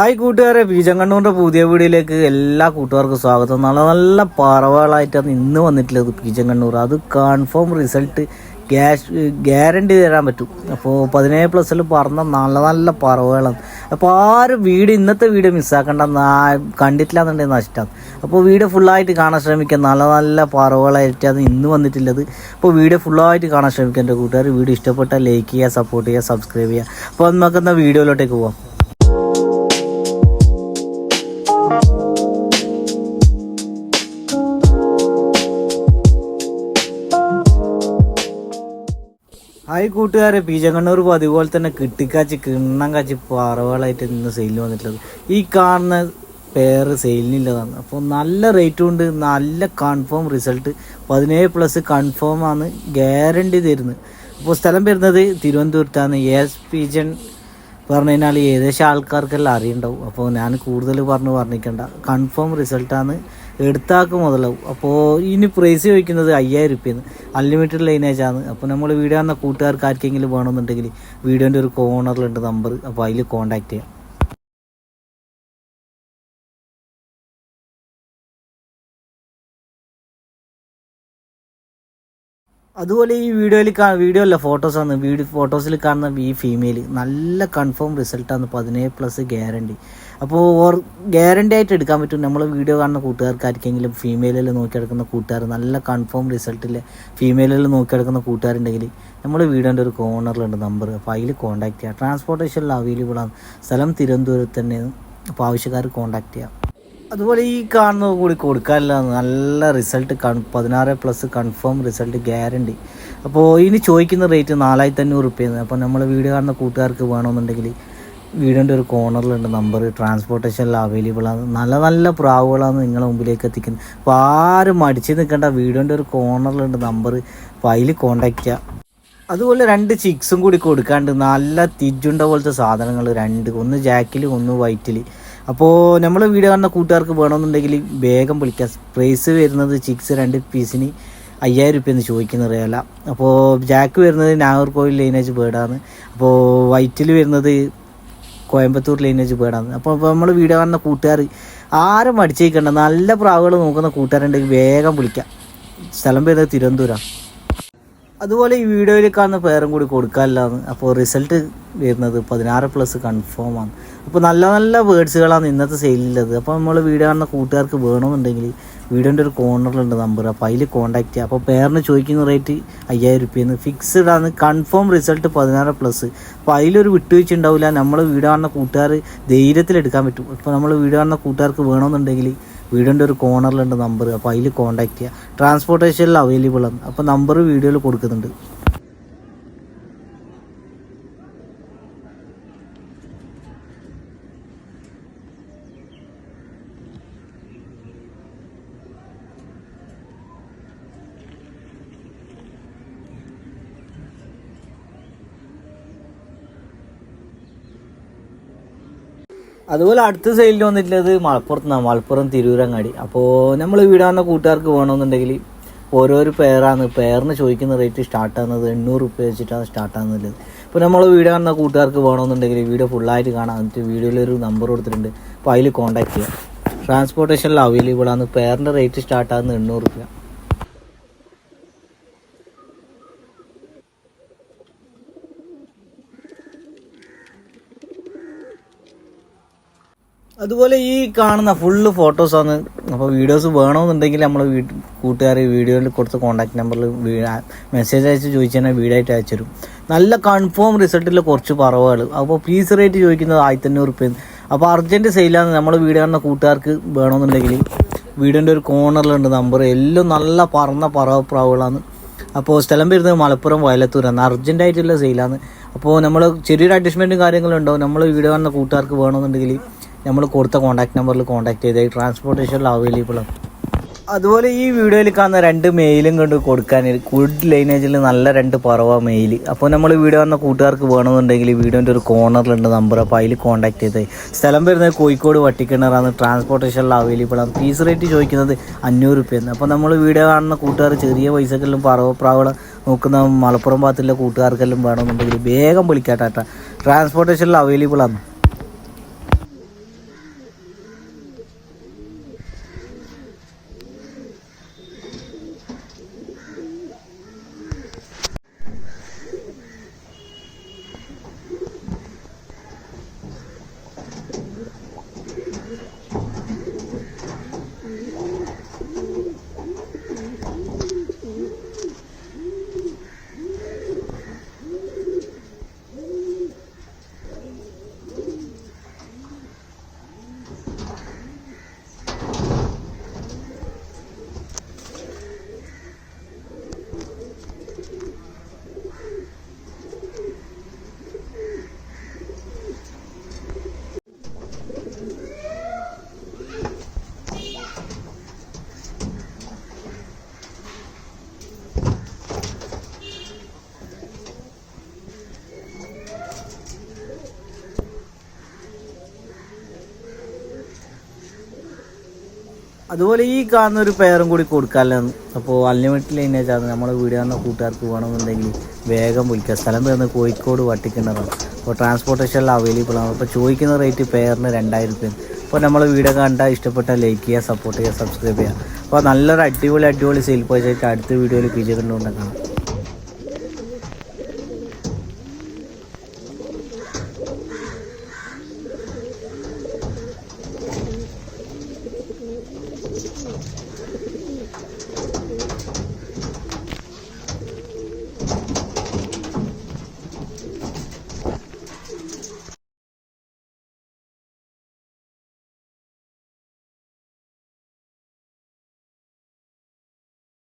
Hi കൂട്ടുകാരെ പീജങ്കണ്ണൂരിന്റെ പുതിയ വീഡിയോയിലേക്ക് എല്ലാ കൂട്ടുകാർക്കും സ്വാഗതം. നല്ല നല്ല പറവകളായിട്ടാണ് ഇന്ന് വന്നിട്ടുള്ളത് പീജങ്കണ്ണൂർ അത് കൺഫേം റിസൾട്ട് ക്യാഷ് ഗ്യാരണ്ടി തരാൻ പറ്റും. അപ്പോൾ പതിനേഴ് പ്ലസ്സിൽ പറഞ്ഞ നല്ല നല്ല പറവകളാണ്. അപ്പോൾ ആരും വീഡിയോ ഇന്നത്തെ വീഡിയോ മിസ്സാക്കേണ്ട കണ്ടിട്ടില്ല എന്നുണ്ടെങ്കിൽ നഷ്ടമാണ് അപ്പോൾ വീഡിയോ ഫുള്ളായിട്ട് കാണാൻ ശ്രമിക്കുക നല്ല നല്ല പറവകളായിട്ടാണ് ഇന്ന് വന്നിട്ടുള്ളത്. അപ്പോൾ വീഡിയോ ഫുള്ളായിട്ട് കാണാൻ ശ്രമിക്കുക എന്റെ കൂട്ടുകാർ വീഡിയോ ഇഷ്ടപ്പെട്ടാൽ ലൈക്ക് ചെയ്യുക സപ്പോർട്ട് ചെയ്യുക സബ്സ്ക്രൈബ് ചെയ്യുക. അപ്പോൾ നമുക്കെന്നാൽ വീഡിയോയിലോട്ടേക്ക് പോവാം. ഹായ് കൂട്ടുകാരെ പീജങ്കണ്ണൂർ അതുപോലെ തന്നെ കിട്ടിക്കാച്ചി കിണ്ണം കാച്ചി പറവുകളായിട്ട് ഇന്ന് സെയിലിൽ വന്നിട്ടുള്ളത്. ഈ കാണുന്ന പേര് സെയിലിനുള്ളതാണ് അപ്പോൾ നല്ല റേറ്റും ഉണ്ട് നല്ല കൺഫേം റിസൾട്ട് പതിനേഴ് പ്ലസ് കൺഫേം ആണ് ഗ്യാരണ്ടി തരുന്നത്. അപ്പോൾ സ്ഥലം വരുന്നത് തിരുവനന്തപുരത്താണ്. എസ് പീജൻ പറഞ്ഞു കഴിഞ്ഞാൽ ഏകദേശം ആൾക്കാർക്കെല്ലാം അറിയണ്ടാവും. അപ്പോൾ ഞാൻ കൂടുതൽ പറഞ്ഞ് പറഞ്ഞിരിക്കണ്ട കൺഫേം റിസൾട്ടാണ് എടുത്താക്ക് മുതലാവും. അപ്പോൾ ഇനി പ്രൈസ് ചോദിക്കുന്നത് അയ്യായിരം രൂപയാണ് അൺലിമിറ്റഡ് ലൈനേജാണ് അപ്പോൾ നമ്മൾ വീഡിയോ എന്ന കൂട്ടുകാർക്ക് ആർക്കെങ്കിലും വേണമെന്നുണ്ടെങ്കിൽ വീഡിയോന്റെ ഒരു കോർണറിലുണ്ട് നമ്പർ അപ്പോൾ അതിൽ കോൺടാക്ട് ചെയ്യാം. അതുപോലെ ഈ വീഡിയോയിൽ കാ വീഡിയോ അല്ല ഫോട്ടോസാണ് വീഡിയോ ഫോട്ടോസിൽ കാണുന്ന ഈ ഫീമെയിൽ നല്ല കൺഫേം റിസൾട്ടാണ് പതിനേഴ് പ്ലസ് ഗ്യാരണ്ടി അപ്പോൾ ഓർ ഗ്യാരണ്ടി ആയിട്ട് എടുക്കാൻ പറ്റും. നമ്മൾ വീഡിയോ കാണുന്ന കൂട്ടുകാർക്ക് ആർക്കെങ്കിലും ഫീമെയിലിൽ നോക്കിയെടുക്കുന്ന കൂട്ടുകാർ നല്ല കൺഫേം റിസൾട്ടിൽ ഫീമെയിലിൽ നോക്കിയെടുക്കുന്ന കൂട്ടുകാരുണ്ടെങ്കിൽ നമ്മൾ വീടിന്റെ ഒരു കോർണറിലുണ്ട് നമ്പർ അപ്പോൾ അതിൽ കോൺടാക്ട് ചെയ്യുക ട്രാൻസ്പോർട്ടേഷനിൽ അവൈലബിൾ ആണ്. സ്ഥലം തിരുവനന്തപുരത്ത് തന്നെ അപ്പോൾ ആവശ്യക്കാർ കോൺടാക്ട് ചെയ്യാം. അതുപോലെ ഈ കാണുന്നത് കൂടി കൊടുക്കാനില്ല. നല്ല റിസൾട്ട് കൺ പതിനാറ് പ്ലസ് കൺഫേം റിസൾട്ട് ഗ്യാരണ്ടി അപ്പോൾ ഇനി ചോദിക്കുന്ന റേറ്റ് നാലായിരത്തി അഞ്ഞൂറ് റുപ്യാണ് അപ്പോൾ നമ്മൾ വീഡിയോ കാണുന്ന കൂട്ടുകാർക്ക് വേണമെന്നുണ്ടെങ്കിൽ വീടിന്റെ ഒരു കോർണറിലുണ്ട്. നമ്പർ ട്രാൻസ്പോർട്ടേഷനിൽ അവൈലബിൾ ആണ്. നല്ല നല്ല പ്രാവുകളാണ് നിങ്ങളെ മുമ്പിലേക്ക് എത്തിക്കുന്നത് അപ്പോൾ ആരും മടിച്ച് നിൽക്കേണ്ട. വീടിന്റെ ഒരു കോർണറിലുണ്ട്. നമ്പർ അപ്പോൾ അതിൽ കോണ്ടാക്ട് ചെയ്യുക അതുപോലെ രണ്ട് ചിക്സും കൂടി കൊടുക്കാണ്ട് നല്ല തിജുണ്ട പോലത്തെ സാധനങ്ങൾ രണ്ട് ഒന്ന് ജാക്കിൽ ഒന്ന് വൈറ്റിൽ അപ്പോൾ നമ്മൾ വീഡിയോ കാണുന്ന കൂട്ടുകാർക്ക് വേണമെന്നുണ്ടെങ്കിൽ വേഗം വിളിക്കാം. പ്രൈസ് വരുന്നത് ചിക്സ് രണ്ട് പീസിന് അയ്യായിരം റുപ്യെന്ന് ചോദിക്കുന്ന അറിയാല. അപ്പോൾ ജാക്ക് വരുന്നത് നാഗർകോവിൽ ലൈനേജ് ബേർഡാണ് അപ്പോൾ വൈറ്റിൽ വരുന്നത് കോയമ്പത്തൂർ ലൈനേജ് ബേർഡാണ് അപ്പോൾ ഇപ്പോൾ നമ്മൾ വീഡിയോ കാണുന്ന കൂട്ടുകാർ ആരും മടിച്ചേക്കണ്ട നല്ല പ്രാവുകൾ നോക്കുന്ന കൂട്ടുകാരുണ്ടെങ്കിൽ വേഗം വിളിക്കാം. സ്ഥലം പേര് തിരുവനന്തപുരം. അതുപോലെ ഈ വീഡിയോയിൽ കാണുന്ന പേരും കൂടി കൊടുക്കാനില്ലാന്ന്. അപ്പോൾ റിസൾട്ട് വരുന്നത് പതിനാറ് പ്ലസ് കൺഫേം ആണ്. അപ്പോൾ നല്ല നല്ല വേർഡ്സുകളാണ് ഇന്നത്തെ സെയിലുള്ളത് അപ്പോൾ നമ്മൾ വീഡിയോ കാണുന്ന കൂട്ടുകാർക്ക് വേണമെന്നുണ്ടെങ്കിൽ വീഡിയോന്റെ ഒരു കോർണറിലുണ്ട് നമ്പർ. അപ്പോൾ അതിൽ കോൺടാക്ട് ചെയ്യുക അപ്പോൾ പേരിന് ചോദിക്കുന്ന റേറ്റ് അയ്യായിരം റുപ്യെന്ന് ഫിക്സ്ഡ് ആണ് കൺഫേം റിസൾട്ട് പതിനാറ് പ്ലസ് അപ്പോൾ അതിലൊരു വിട്ടുവീഴ്ച ഉണ്ടാവില്ല നമ്മൾ വീട് കാണുന്ന കൂട്ടുകാർ ധൈര്യത്തിൽ എടുക്കാൻ പറ്റും. ഇപ്പോൾ നമ്മൾ വീട് കാണുന്ന കൂട്ടുകാർക്ക് വേണമെന്നുണ്ടെങ്കിൽ വീടിന്റെ ഒരു കോർണറിലുണ്ട് നമ്പർ. അപ്പോൾ അതിൽ കോൺടാക്ട് ചെയ്യുക ട്രാൻസ്പോർട്ടേഷനിൽ അവൈലബിൾ ആണ്. അപ്പോൾ നമ്പർ വീഡിയോയിൽ കൊടുക്കുന്നുണ്ട്. അതുപോലെ അടുത്ത സൈഡിൽ വന്നിട്ടുള്ളത് മലപ്പുറത്ത് നിന്നാണ് മലപ്പുറം തിരൂരങ്ങാടി. അപ്പോൾ നമ്മൾ വീടാകുന്ന കൂട്ടുകാർക്ക് വേണമെന്നുണ്ടെങ്കിൽ ഓരോരോ പേരാണ്. പേരിന് ചോദിക്കുന്ന റേറ്റ് സ്റ്റാർട്ട് ആകുന്നത് എണ്ണൂറ് റുപ്യ വെച്ചിട്ടാണ് സ്റ്റാർട്ട് ആകുന്നത് ഇപ്പോൾ നമ്മൾ വീട് കാണുന്ന കൂട്ടുകാർക്ക് വേണമെന്നുണ്ടെങ്കിൽ വീഡിയോ ഫുള്ളായിട്ട് കാണാം. എന്നിട്ട് വീഡിയോയിലൊരു നമ്പർ കൊടുത്തിട്ടുണ്ട്. അപ്പോൾ അതിൽ കോൺടാക്ട് ചെയ്യാം. ട്രാൻസ്പോർട്ടേഷനിൽ അവൈലബിൾ ആണ്. പേരിന്റെ റേറ്റ് സ്റ്റാർട്ട് ആകുന്നത് എണ്ണൂറ് റുപ്യ അതുപോലെ ഈ കാണുന്ന ഫുള്ള് ഫോട്ടോസാണ് അപ്പോൾ വീഡിയോസ് വേണമെന്നുണ്ടെങ്കിൽ നമ്മൾ വീട്ടിൽ കൂട്ടുകാർ വീഡിയോയിൽ കൊടുത്ത കോൺടാക്ട് നമ്പറിൽ മെസ്സേജ് അയച്ച് ചോദിച്ചാൽ വീഡിയോ അയച്ചു തരും. നല്ല കൺഫേം റിസൾട്ടിൽ കുറച്ച് പറവുകൾ അപ്പോൾ ഫീസ് റേറ്റ് ചോദിക്കുന്നത് ആയിരത്തഞ്ഞൂറ് റുപ്യ അപ്പോൾ അർജന്റ് സെയിലാണ് നമ്മൾ വീഡിയോ കാണുന്ന കൂട്ടുകാർക്ക് വേണമെന്നുണ്ടെങ്കിൽ വീടിന്റെ ഒരു കോർണറിലുണ്ട് നമ്പർ എല്ലാം നല്ല പറന്ന പറവ പ്രാവുകളാണ് അപ്പോൾ സ്ഥലം വരുന്നത് മലപ്പുറം വയലത്തൂരാണ് അർജന്റായിട്ടുള്ള സെയിലാണ് അപ്പോൾ നമ്മൾ ചെറിയൊരു അഡ്ജസ്റ്റ്മെന്റും കാര്യങ്ങളും ഉണ്ടാവും. നമ്മൾ വീഡിയോ കാണുന്ന കൂട്ടുകാർക്ക് വേണമെന്നുണ്ടെങ്കിൽ നമ്മൾ കൊടുത്ത കോൺടാക്ട് നമ്പറിൽ കോൺടാക്ട് ചെയ്താൽ ട്രാൻസ്പോർട്ടേഷനിൽ അവൈലബിൾ ആണ്. അതുപോലെ ഈ വീഡിയോയിൽ കാണുന്ന രണ്ട് മെയിലും കൊണ്ട് കൊടുക്കാൻ ഗുഡ് ലൈനേജിൽ നല്ല രണ്ട് പറവ മെയിൽ അപ്പോൾ നമ്മൾ വീഡിയോ വന്ന കൂട്ടുകാർക്ക് വേണമെന്നുണ്ടെങ്കിൽ വീഡിയോന്റെ ഒരു കോർണറിലുണ്ട് നമ്പർ അപ്പോൾ അതിൽ കോൺടാക്ട് ചെയ്ത്. സ്ഥലം വരുന്നത് കോഴിക്കോട് വട്ടിക്കിണറാണ് ട്രാൻസ്പോർട്ടേഷനിൽ അവൈലബിൾ ആണ്. ഫീസ് റേറ്റ് ചോദിക്കുന്നത് അഞ്ഞൂറ് റുപ്യാണ് അപ്പോൾ നമ്മൾ വീഡിയോ കാണുന്ന കൂട്ടുകാർ ചെറിയ പൈസക്കെല്ലാം പറവ പ്രാവളം നോക്കുന്ന മലപ്പുറം ഭാഗത്തുള്ള കൂട്ടുകാർക്കെല്ലാം വേണമെന്നുണ്ടെങ്കിൽ വേഗം വിളിക്കാട്ടാ. ട്രാൻസ്പോർട്ടേഷനിൽ അവൈലബിൾ ആണ്. അതുപോലെ ഈ കാണുന്ന ഒരു പെയറും കൂടി കൊടുക്കാനാണ് അപ്പോൾ അൺലിമിറ്റഡ് ലൈനേജ് ആണ്. നമ്മുടെ വീഡിയോ കാണുന്ന കൂട്ടുകാർക്ക് വേണമെന്നുണ്ടെങ്കിൽ വേഗം വിളിക്കുക സ്ഥലം തീർന്ന് കോഴിക്കോട് വട്ടിക്കുന്നതാണ്. അപ്പോൾ ട്രാൻസ്പോർട്ടേഷനിൽ അവൈലബിൾ ആണ്. അപ്പോൾ ചോദിക്കുന്ന റേറ്റ് പെയറിന് രണ്ടായിരം രൂപ അപ്പോൾ നമ്മൾ വീഡിയോ കണ്ട ഇഷ്ടപ്പെട്ട ലൈക്ക് ചെയ്യുക സപ്പോർട്ട് ചെയ്യുക സബ്സ്ക്രൈബ് ചെയ്യുക. അപ്പോൾ നല്ലൊരു അടിപൊളി അടിപൊളി സെയിൽ പോയിട്ട് അടുത്ത വീഡിയോയിൽ പിജി കണ്ടുകൊണ്ട് കാണാം.